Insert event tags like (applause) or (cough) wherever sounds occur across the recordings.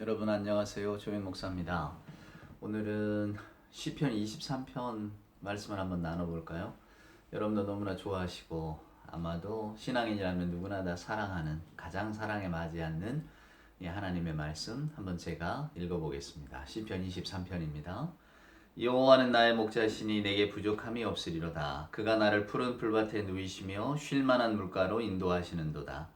여러분 안녕하세요. 조민 목사입니다. 오늘은 시편 23편 말씀을 한번 나눠볼까요? 여러분도 너무나 좋아하시고 아마도 신앙인이라면 누구나 다 사랑하는 가장 사랑에 맞지 않는 이 하나님의 말씀 한번 제가 읽어보겠습니다. 시편 23편입니다. 여호와는 나의 목자시니 내게 부족함이 없으리로다. 그가 나를 푸른 풀밭에 누이시며 쉴 만한 물가로 인도하시는도다.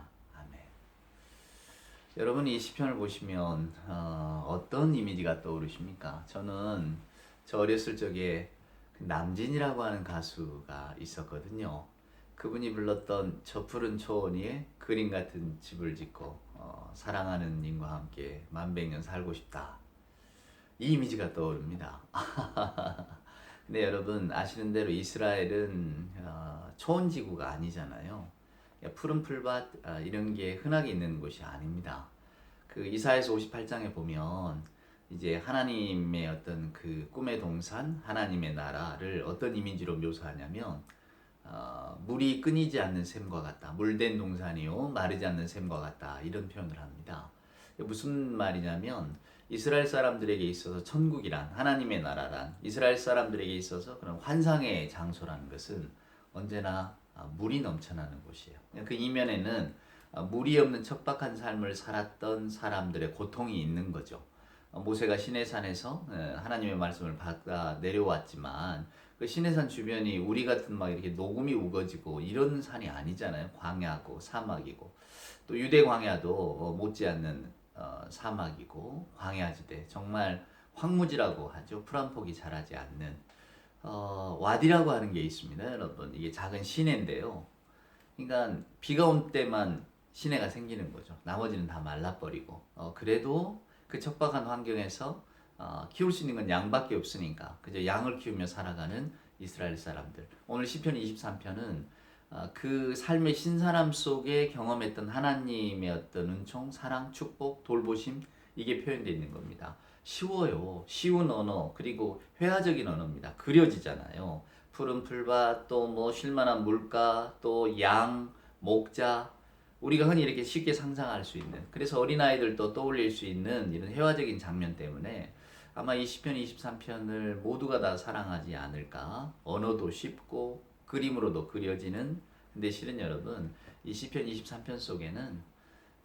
여러분 이 시편을 보시면 어, 떤 이미지가 떠오르십니까? 저는 저 어렸을 적에 그 남진이라고 하는 가수가 있었거든요. 그분이 불렀던 저 푸른 초원 위에 그림 같은 집을 짓고 어, 사랑하는 님과 함께 만백년 살고 싶다. 이 이미지가 떠오릅니다. (laughs) 근데 여러분 아시는 대로 이스라엘은 어, 초원지구가 아니잖아요. 푸른 풀밭 아, 이런 게 흔하게 있는 곳이 아닙니다. 그 이사에서 58장에 보면 이제 하나님의 어떤 그 꿈의 동산, 하나님의 나라를 어떤 이미지로 묘사하냐면 어, 물이 끊이지 않는 샘과 같다. 물된 동산이요 마르지 않는 샘과 같다. 이런 표현을 합니다. 무슨 말이냐면 이스라엘 사람들에게 있어서 천국이란 하나님의 나라란 이스라엘 사람들에게 있어서 그런 환상의 장소라는 것은 언제나 아, 물이 넘쳐나는 곳이에요. 그 이면에는 아, 물이 없는 척박한 삶을 살았던 사람들의 고통이 있는 거죠. 어, 모세가 시내산에서 하나님의 말씀을 받아 내려왔지만 그 시내산 주변이 우리 같은 막 이렇게 녹음이 우거지고 이런 산이 아니잖아요. 광야고 사막이고 또 유대 광야도 어, 못지않는 어, 사막이고 광야지대 정말 황무지라고 하죠. 풀한 폭이 자라지 않는 어, 와디라고 하는 게 있습니다, 여러분. 이게 작은 시내인데요. 그러니까 비가 온 때만 시내가 생기는 거죠. 나머지는 다 말라버리고. 어, 그래도 그 척박한 환경에서 어, 키울 수 있는 건 양밖에 없으니까 그저 양을 키우며 살아가는 이스라엘 사람들. 오늘 시편 23편은 어, 그 삶의 신사람 속에 경험했던 하나님의 어떤 은총, 사랑, 축복, 돌보심 이게 표현되어 있는 겁니다. 쉬워요. 쉬운 언어 그리고 회화적인 언어입니다. 그려지잖아요. 푸른 풀밭 또 뭐 쉴만한 물가 또 양, 목자 우리가 흔히 이렇게 쉽게 상상할 수 있는 그래서 어린아이들도 떠올릴 수 있는 이런 회화적인 장면 때문에 아마 이 시편 23편을 모두가 다 사랑하지 않을까 언어도 쉽고 그림으로도 그려지는 근데 실은 여러분 이 시편 23편 속에는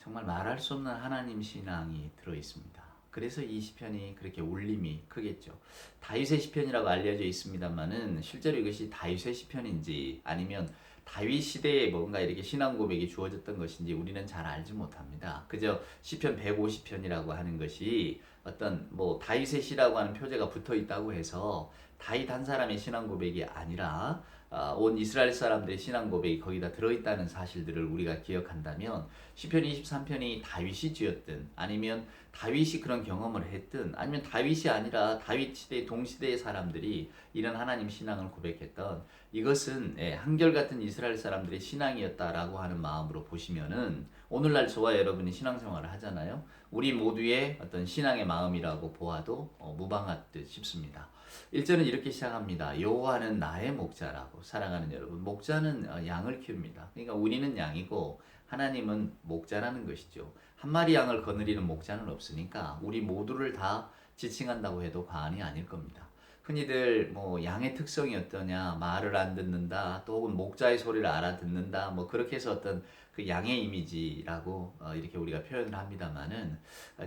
정말 말할 수 없는 하나님 신앙이 들어 있습니다. 그래서 이 시편이 그렇게 울림이 크겠죠. 다윗의 시편이라고 알려져 있습니다만은 실제로 이것이 다윗의 시편인지 아니면 다윗 시대에 뭔가 이렇게 신앙 고백이 주어졌던 것인지 우리는 잘 알지 못합니다. 그저 시편 150편이라고 하는 것이 어떤 뭐 다윗의 시라고 하는 표제가 붙어 있다고 해서 다윗 한 사람의 신앙 고백이 아니라 어, 온 이스라엘 사람들의 신앙 고백이 거기다 들어있다는 사실들을 우리가 기억한다면 시편 23편이 다윗이 지었든 아니면 다윗이 그런 경험을 했든 아니면 다윗이 아니라 다윗 시대 동시대의 사람들이 이런 하나님 신앙을 고백했던 이것은 예, 한결같은 이스라엘 사람들의 신앙이었다라고 하는 마음으로 보시면은 오늘날 저와 여러분이 신앙생활을 하잖아요. 우리 모두의 어떤 신앙의 마음이라고 보아도 어, 무방할 듯 싶습니다. 1절은 이렇게 시작합니다. 여호와는 나의 목자라고 사랑하는 여러분. 목자는 어, 양을 키웁니다. 그러니까 우리는 양이고 하나님은 목자라는 것이죠. 한 마리 양을 거느리는 목자는 없으니까 우리 모두를 다 지칭한다고 해도 과언이 아닐 겁니다. 흔히들 뭐 양의 특성이 어떠냐 말을 안 듣는다 또 혹은 목자의 소리를 알아듣는다 뭐 그렇게 해서 어떤 그 양의 이미지라고 어 이렇게 우리가 표현을 합니다만은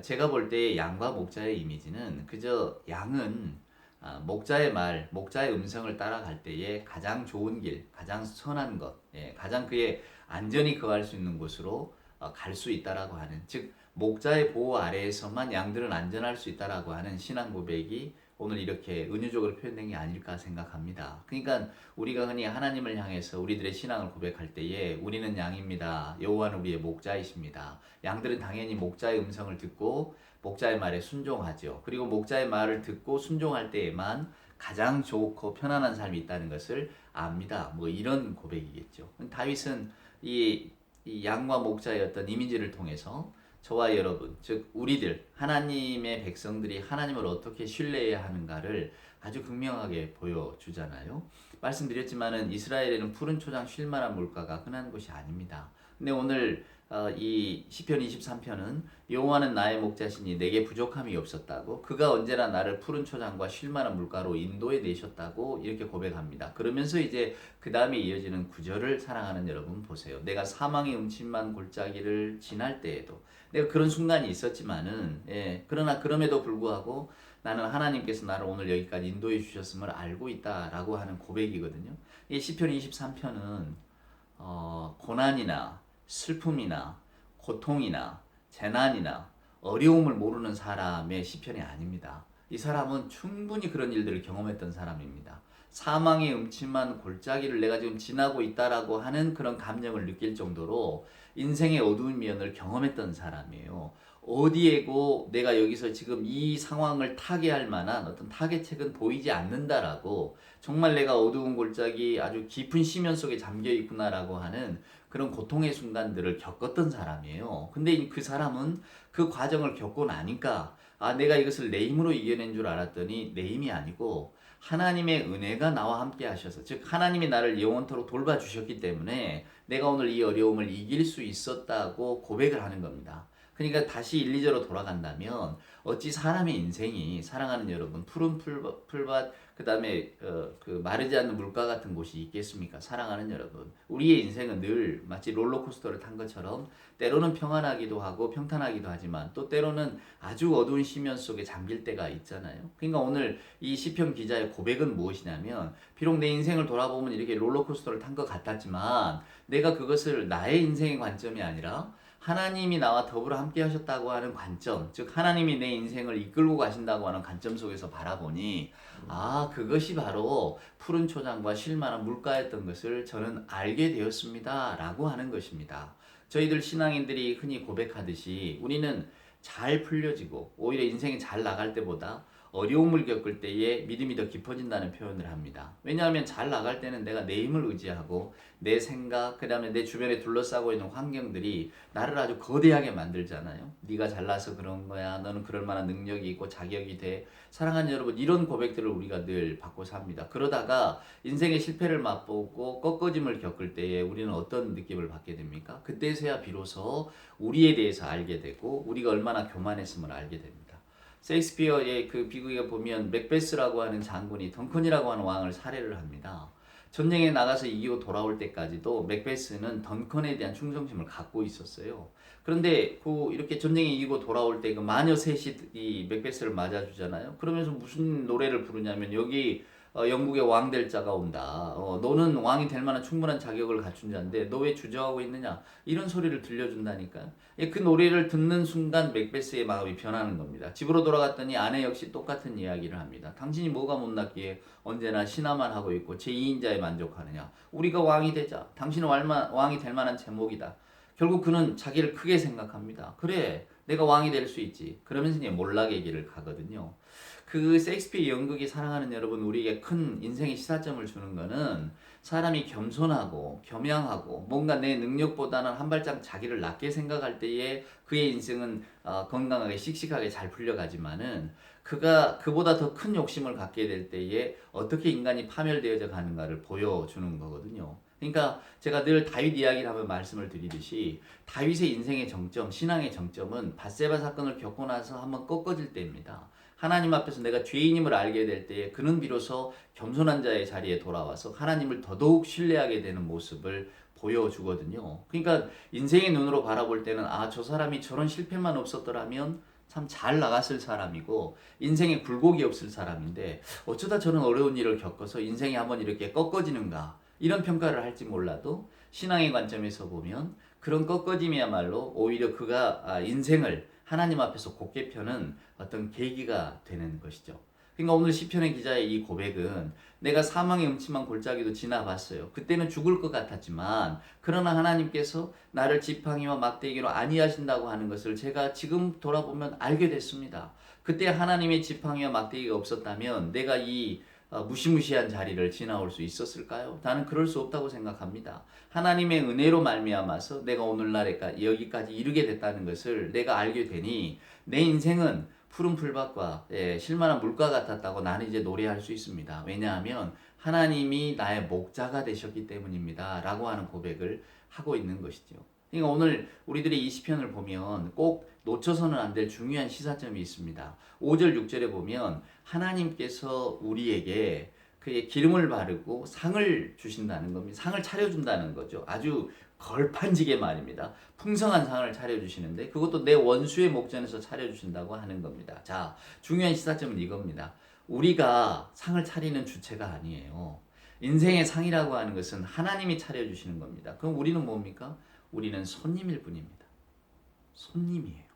제가 볼 때 양과 목자의 이미지는 그저 양은 아, 목자의 말, 목자의 음성을 따라갈 때에 가장 좋은 길, 가장 선한 것, 예, 가장 그의 안전히 거할 수 있는 곳으로 어, 갈수 있다라고 하는 즉 목자의 보호 아래에서만 양들은 안전할 수 있다라고 하는 신앙 고백이 오늘 이렇게 은유적으로 표현된 게 아닐까 생각합니다. 그러니까 우리가 흔히 하나님을 향해서 우리들의 신앙을 고백할 때에 우리는 양입니다. 여호와는 우리의 목자이십니다. 양들은 당연히 목자의 음성을 듣고 목자의 말에 순종하죠. 그리고 목자의 말을 듣고 순종할 때에만 가장 좋고 편안한 삶이 있다는 것을 압니다. 뭐 이런 고백이겠죠. 다윗은 이, 이 양과 목자의 어떤 이미지를 통해서 저와 여러분, 즉 우리들 하나님의 백성들이 하나님을 어떻게 신뢰해야 하는가를 아주 극명하게 보여주잖아요. 말씀드렸지만은 이스라엘에는 푸른 초장 쉴만한 물가가 흔한 곳이 아닙니다. 근데 오늘 어, 이 시편 23편은 여호와는 나의 목자시니 내게 부족함이 없었다고 그가 언제나 나를 푸른 초장과 쉴만한 물가로 인도해 내셨다고 이렇게 고백합니다. 그러면서 이제 그 다음에 이어지는 구절을 사랑하는 여러분 보세요. 내가 사망의 음침만 골짜기를 지날 때에도 내가 그런 순간이 있었지만은 예, 그러나 그럼에도 불구하고 나는 하나님께서 나를 오늘 여기까지 인도해 주셨음을 알고 있다라고 하는 고백이거든요. 이 시편 23편은 어, 고난이나 슬픔이나 고통이나 재난이나 어려움을 모르는 사람의 시편이 아닙니다. 이 사람은 충분히 그런 일들을 경험했던 사람입니다. 사망의 음침한 골짜기를 내가 지금 지나고 있다라고 하는 그런 감정을 느낄 정도로 인생의 어두운 면을 경험했던 사람이에요. 어디에고 내가 여기서 지금 이 상황을 타개할 만한 어떤 타개책은 보이지 않는다라고 정말 내가 어두운 골짜기 아주 깊은 심연 속에 잠겨 있구나라고 하는 그런 고통의 순간들을 겪었던 사람이에요. 근데 그 사람은 그 과정을 겪고 나니까 아 내가 이것을 내 힘으로 이겨낸 줄 알았더니 내 힘이 아니고 하나님의 은혜가 나와 함께 하셔서 즉 하나님이 나를 영원토록 돌봐주셨기 때문에 내가 오늘 이 어려움을 이길 수 있었다고 고백을 하는 겁니다. 그러니까 다시 1, 2절로 돌아간다면 어찌 사람의 인생이 사랑하는 여러분 푸른 풀밭, 그 다음에 어, 그 마르지 않는 물가 같은 곳이 있겠습니까? 사랑하는 여러분 우리의 인생은 늘 마치 롤러코스터를 탄 것처럼 때로는 평안하기도 하고 평탄하기도 하지만 또 때로는 아주 어두운 시면 속에 잠길 때가 있잖아요. 그러니까 오늘 이 시편 기자의 고백은 무엇이냐면 비록 내 인생을 돌아보면 이렇게 롤러코스터를 탄 것 같았지만 내가 그것을 나의 인생의 관점이 아니라 하나님이 나와 더불어 함께 하셨다고 하는 관점, 즉 하나님이 내 인생을 이끌고 가신다고 하는 관점 속에서 바라보니 아 그것이 바로 푸른 초장과 쉴만한 물가였던 것을 저는 알게 되었습니다라고 하는 것입니다. 저희들 신앙인들이 흔히 고백하듯이 우리는 잘 풀려지고 오히려 인생이 잘 나갈 때보다 어려움을 겪을 때에 믿음이 더 깊어진다는 표현을 합니다. 왜냐하면 잘 나갈 때는 내가 내 힘을 의지하고 내 생각, 그 다음에 내 주변에 둘러싸고 있는 환경들이 나를 아주 거대하게 만들잖아요. 네가 잘나서 그런 거야. 너는 그럴 만한 능력이 있고 자격이 돼. 사랑하는 여러분, 이런 고백들을 우리가 늘 받고 삽니다. 그러다가 인생의 실패를 맛보고 꺾어짐을 겪을 때에 우리는 어떤 느낌을 받게 됩니까? 그때서야 비로소 우리에 대해서 알게 되고 우리가 얼마나 교만했음을 알게 됩니다. 셰익스피어의 그 비극에 보면 맥베스라고 하는 장군이 덩컨이라고 하는 왕을 살해를 합니다. 전쟁에 나가서 이기고 돌아올 때까지도 맥베스는 덩컨에 대한 충성심을 갖고 있었어요. 그런데 그 이렇게 전쟁에 이기고 돌아올 때 그 마녀 셋이 이 맥베스를 맞아주잖아요. 그러면서 무슨 노래를 부르냐면 여기 어, 영국의 왕 될 자가 온다. 어, 너는 왕이 될 만한 충분한 자격을 갖춘 자인데 너 왜 주저하고 있느냐? 이런 소리를 들려준다니까. 예, 그 노래를 듣는 순간 맥베스의 마음이 변하는 겁니다. 집으로 돌아갔더니 아내 역시 똑같은 이야기를 합니다. 당신이 뭐가 못났기에 언제나 신화만 하고 있고 제2인자에 만족하느냐? 우리가 왕이 되자. 당신은 왕이 될 만한 제목이다. 결국 그는 자기를 크게 생각합니다. 그래, 내가 왕이 될 수 있지. 그러면서 이제 몰락의 길을 가거든요. 그 셰익스피어 연극이 사랑하는 여러분 우리에게 큰 인생의 시사점을 주는 거는 사람이 겸손하고 겸양하고 뭔가 내 능력보다는 한 발짝 자기를 낮게 생각할 때에 그의 인생은 어, 건강하게 씩씩하게 잘 풀려가지만은 그가 그보다 더 큰 욕심을 갖게 될 때에 어떻게 인간이 파멸되어져 가는가를 보여주는 거거든요. 그러니까 제가 늘 다윗 이야기를 하면 말씀을 드리듯이 다윗의 인생의 정점, 신앙의 정점은 바세바 사건을 겪고 나서 한번 꺾어질 때입니다. 하나님 앞에서 내가 죄인임을 알게 될 때에 그는 비로소 겸손한 자의 자리에 돌아와서 하나님을 더더욱 신뢰하게 되는 모습을 보여주거든요. 그러니까 인생의 눈으로 바라볼 때는 아, 저 사람이 저런 실패만 없었더라면 참 잘 나갔을 사람이고 인생에 굴곡이 없을 사람인데 어쩌다 저는 어려운 일을 겪어서 인생이 한번 이렇게 꺾어지는가 이런 평가를 할지 몰라도 신앙의 관점에서 보면 그런 꺾어짐이야말로 오히려 그가 아, 인생을 하나님 앞에서 곧게 펴는 어떤 계기가 되는 것이죠. 그러니까 오늘 시편의 기자의 이 고백은 내가 사망의 음침한 골짜기도 지나봤어요. 그때는 죽을 것 같았지만 그러나 하나님께서 나를 지팡이와 막대기로 아니하신다고 하는 것을 제가 지금 돌아보면 알게 됐습니다. 그때 하나님의 지팡이와 막대기가 없었다면 내가 이 어, 무시무시한 자리를 지나올 수 있었을까요? 나는 그럴 수 없다고 생각합니다. 하나님의 은혜로 말미암아서 내가 오늘날에 여기까지 이르게 됐다는 것을 내가 알게 되니 내 인생은 푸른 풀밭과 예, 실만한 물과 같았다고 나는 이제 노래할 수 있습니다. 왜냐하면 하나님이 나의 목자가 되셨기 때문입니다. 라고 하는 고백을 하고 있는 것이죠. 그러니까 오늘 우리들이 이 시편을 보면 꼭 놓쳐서는 안 될 중요한 시사점이 있습니다. 5절 6절에 보면 하나님께서 우리에게 그의 기름을 바르고 상을 주신다는 겁니다. 상을 차려준다는 거죠. 아주 걸판지게 말입니다. 풍성한 상을 차려주시는데 그것도 내 원수의 목전에서 차려주신다고 하는 겁니다. 자, 중요한 시사점은 이겁니다. 우리가 상을 차리는 주체가 아니에요. 인생의 상이라고 하는 것은 하나님이 차려주시는 겁니다. 그럼 우리는 뭡니까? 우리는 손님일 뿐입니다. 손님이에요.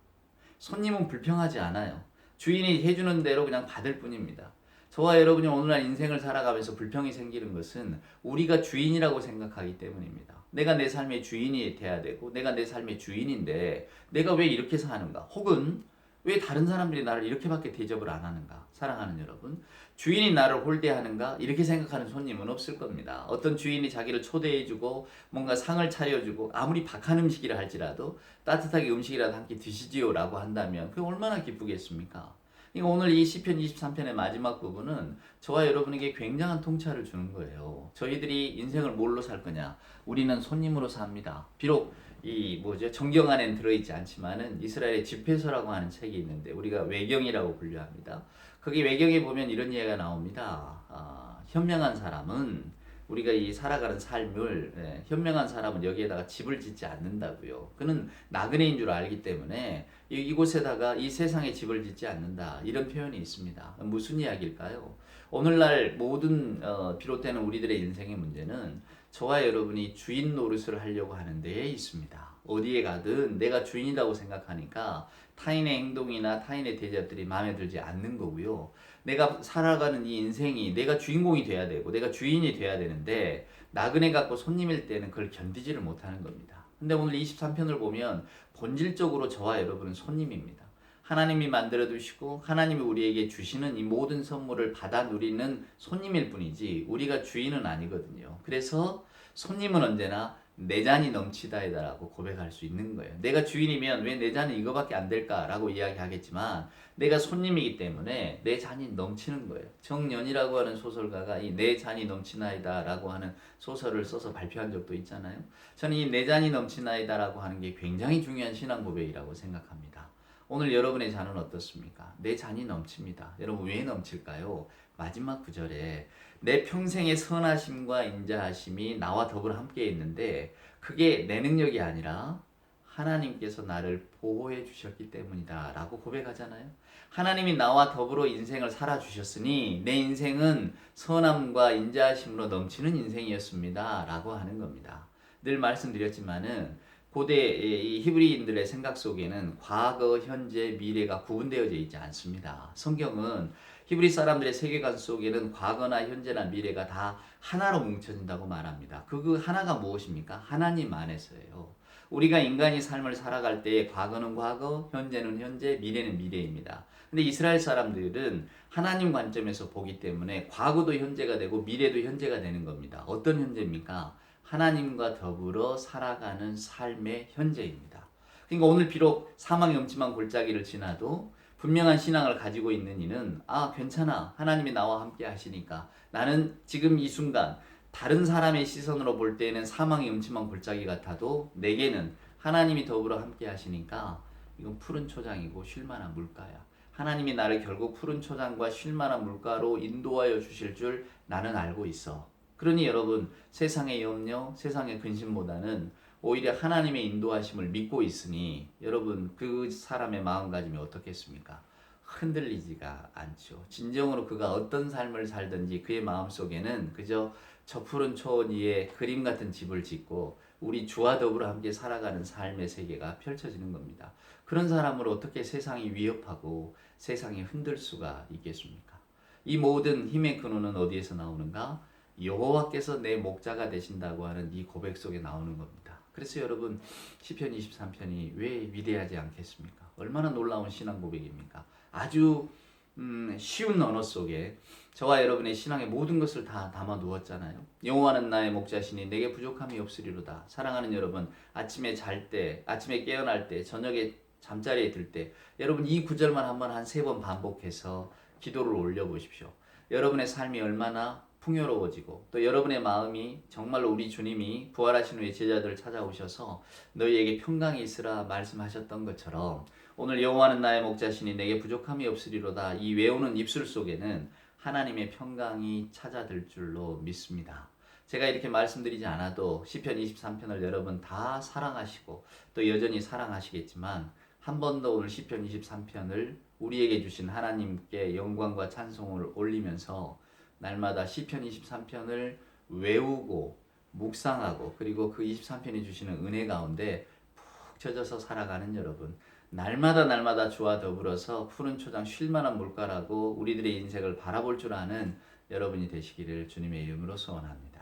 손님은 불평하지 않아요. 주인이 해주는 대로 그냥 받을 뿐입니다. 저와 여러분이 오늘날 인생을 살아가면서 불평이 생기는 것은 우리가 주인이라고 생각하기 때문입니다. 내가 내 삶의 주인이 돼야 되고, 내가 내 삶의 주인인데, 내가 왜 이렇게 사는가? 혹은 왜 다른 사람들이 나를 이렇게밖에 대접을 안 하는가? 사랑하는 여러분. 주인이 나를 홀대하는가? 이렇게 생각하는 손님은 없을 겁니다. 어떤 주인이 자기를 초대해주고 뭔가 상을 차려주고 아무리 박한 음식이라 할지라도 따뜻하게 음식이라도 함께 드시지요 라고 한다면 그게 얼마나 기쁘겠습니까? 그러니까 오늘 이 시편 23편의 마지막 부분은 저와 여러분에게 굉장한 통찰을 주는 거예요. 저희들이 인생을 뭘로 살 거냐? 우리는 손님으로 삽니다. 비록 이 뭐죠 정경 안엔 들어있지 않지만은 이스라엘의 집회서라고 하는 책이 있는데 우리가 외경이라고 분류합니다. 거기 외경에 보면 이런 이야기가 나옵니다. 아, 현명한 사람은 우리가 이 살아가는 삶을 예, 현명한 사람은 여기에다가 집을 짓지 않는다고요. 그는 나그네인 줄 알기 때문에 이, 이곳에다가 이 세상에 집을 짓지 않는다 이런 표현이 있습니다. 무슨 이야기일까요? 오늘날 모든 어, 비롯되는 우리들의 인생의 문제는 저와 여러분이 주인 노릇을 하려고 하는 데에 있습니다. 어디에 가든 내가 주인이라고 생각하니까 타인의 행동이나 타인의 대접들이 마음에 들지 않는 거고요. 내가 살아가는 이 인생이 내가 주인공이 돼야 되고 내가 주인이 돼야 되는데 나그네 갖고 손님일 때는 그걸 견디지를 못하는 겁니다. 근데 오늘 23편을 보면 본질적으로 저와 여러분은 손님입니다. 하나님이 만들어 두시고 하나님이 우리에게 주시는 이 모든 선물을 받아 누리는 손님일 뿐이지 우리가 주인은 아니거든요. 그래서 손님은 언제나 내 잔이 넘치다이다라고 고백할 수 있는 거예요. 내가 주인이면 왜 내 잔은 이거밖에 안 될까라고 이야기하겠지만 내가 손님이기 때문에 내 잔이 넘치는 거예요. 정연이라고 하는 소설가가 이 내 잔이 넘치나이다라고 하는 소설을 써서 발표한 적도 있잖아요. 저는 이 내 잔이 넘치나이다라고 하는 게 굉장히 중요한 신앙 고백이라고 생각합니다. 오늘 여러분의 잔은 어떻습니까? 내 잔이 넘칩니다. 여러분 왜 넘칠까요? 마지막 구절에 내 평생의 선하심과 인자하심이 나와 더불어 함께 있는데 그게 내 능력이 아니라 하나님께서 나를 보호해 주셨기 때문이다 라고 고백하잖아요. 하나님이 나와 더불어 인생을 살아 주셨으니 내 인생은 선함과 인자하심으로 넘치는 인생이었습니다 라고 하는 겁니다. 늘 말씀드렸지만은 고대 이 히브리인들의 생각 속에는 과거, 현재, 미래가 구분되어져 있지 않습니다. 성경은 히브리 사람들의 세계관 속에는 과거나 현재나 미래가 다 하나로 뭉쳐진다고 말합니다. 그, 그 하나가 무엇입니까? 하나님 안에서예요. 우리가 인간이 삶을 살아갈 때 과거는 과거, 현재는 현재, 미래는 미래입니다. 근데 이스라엘 사람들은 하나님 관점에서 보기 때문에 과거도 현재가 되고 미래도 현재가 되는 겁니다. 어떤 현재입니까? 하나님과 더불어 살아가는 삶의 현재입니다. 그러니까 오늘 비록 사망의 음침한 골짜기를 지나도 분명한 신앙을 가지고 있는 이는 아 괜찮아 하나님이 나와 함께 하시니까 나는 지금 이 순간 다른 사람의 시선으로 볼 때는 사망의 음침한 골짜기 같아도 내게는 하나님이 더불어 함께 하시니까 이건 푸른 초장이고 쉴만한 물가야. 하나님이 나를 결국 푸른 초장과 쉴만한 물가로 인도하여 주실 줄 나는 알고 있어. 그러니 여러분 세상의 염려, 세상의 근심보다는 오히려 하나님의 인도하심을 믿고 있으니 여러분 그 사람의 마음가짐이 어떻겠습니까? 흔들리지가 않죠. 진정으로 그가 어떤 삶을 살든지 그의 마음 속에는 그저 저 푸른 초원 위에 그림 같은 집을 짓고 우리 주와 더불어 함께 살아가는 삶의 세계가 펼쳐지는 겁니다. 그런 사람을 어떻게 세상이 위협하고 세상이 흔들 수가 있겠습니까? 이 모든 힘의 근원은 어디에서 나오는가? 여호와께서 내 목자가 되신다고 하는 이 고백 속에 나오는 겁니다. 그래서 여러분 시편 23편이 왜 위대하지 않겠습니까? 얼마나 놀라운 신앙 고백입니까? 아주 음, 쉬운 언어 속에 저와 여러분의 신앙의 모든 것을 다 담아 두었잖아요. 여호와는 나의 목자시니 내게 부족함이 없으리로다. 사랑하는 여러분, 아침에 잘 때, 아침에 깨어날 때, 저녁에 잠자리에 들 때, 여러분 이 구절만 한번 한 세 번 반복해서 기도를 올려 보십시오. 여러분의 삶이 얼마나 풍요로워지고 또 여러분의 마음이 정말로 우리 주님이 부활하신 후에 제자들을 찾아오셔서 너희에게 평강이 있으라 말씀하셨던 것처럼 오늘 여호와는 나의 목자시니 내게 부족함이 없으리로다 이 외우는 입술 속에는 하나님의 평강이 찾아들 줄로 믿습니다. 제가 이렇게 말씀드리지 않아도 시편 23편을 여러분 다 사랑하시고 또 여전히 사랑하시겠지만 한 번 더 오늘 시편 23편을 우리에게 주신 하나님께 영광과 찬송을 올리면서 날마다 시편 23편을 외우고 묵상하고 그리고 그 23편이 주시는 은혜 가운데 푹 젖어서 살아가는 여러분 날마다 날마다 주와 더불어서 푸른 초장 쉴만한 물가라고 우리들의 인생을 바라볼 줄 아는 여러분이 되시기를 주님의 이름으로 소원합니다.